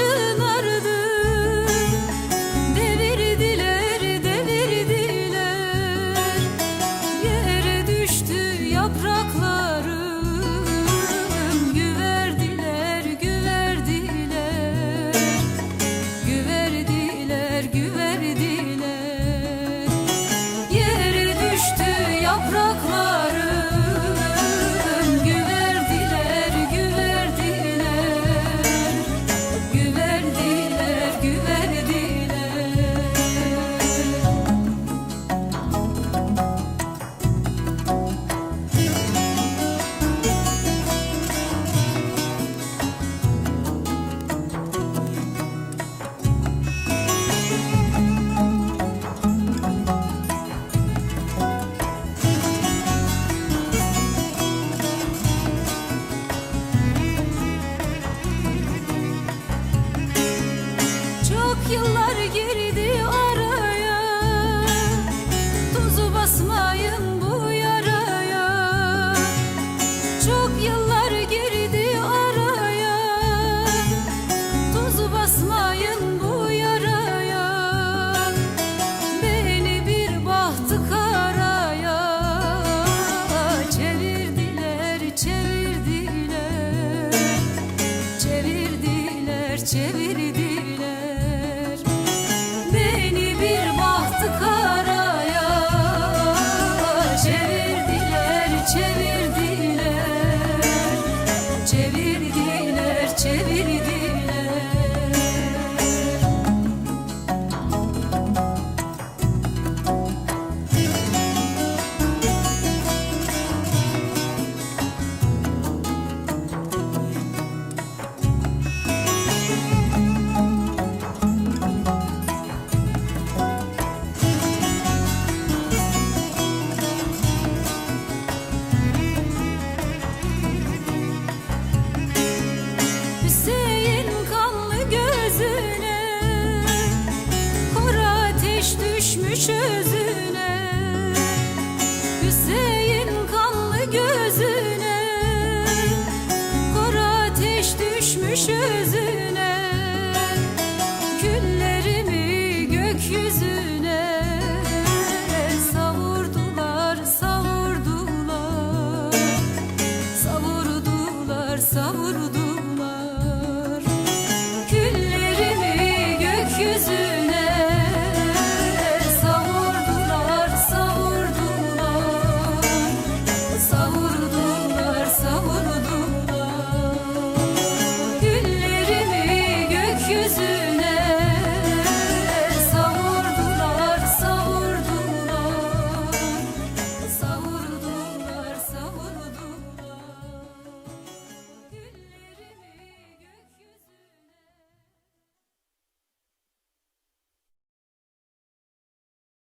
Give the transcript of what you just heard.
çınardı Devirdiler devirdiler Yere düştü yapraklar. Düşmüş özüne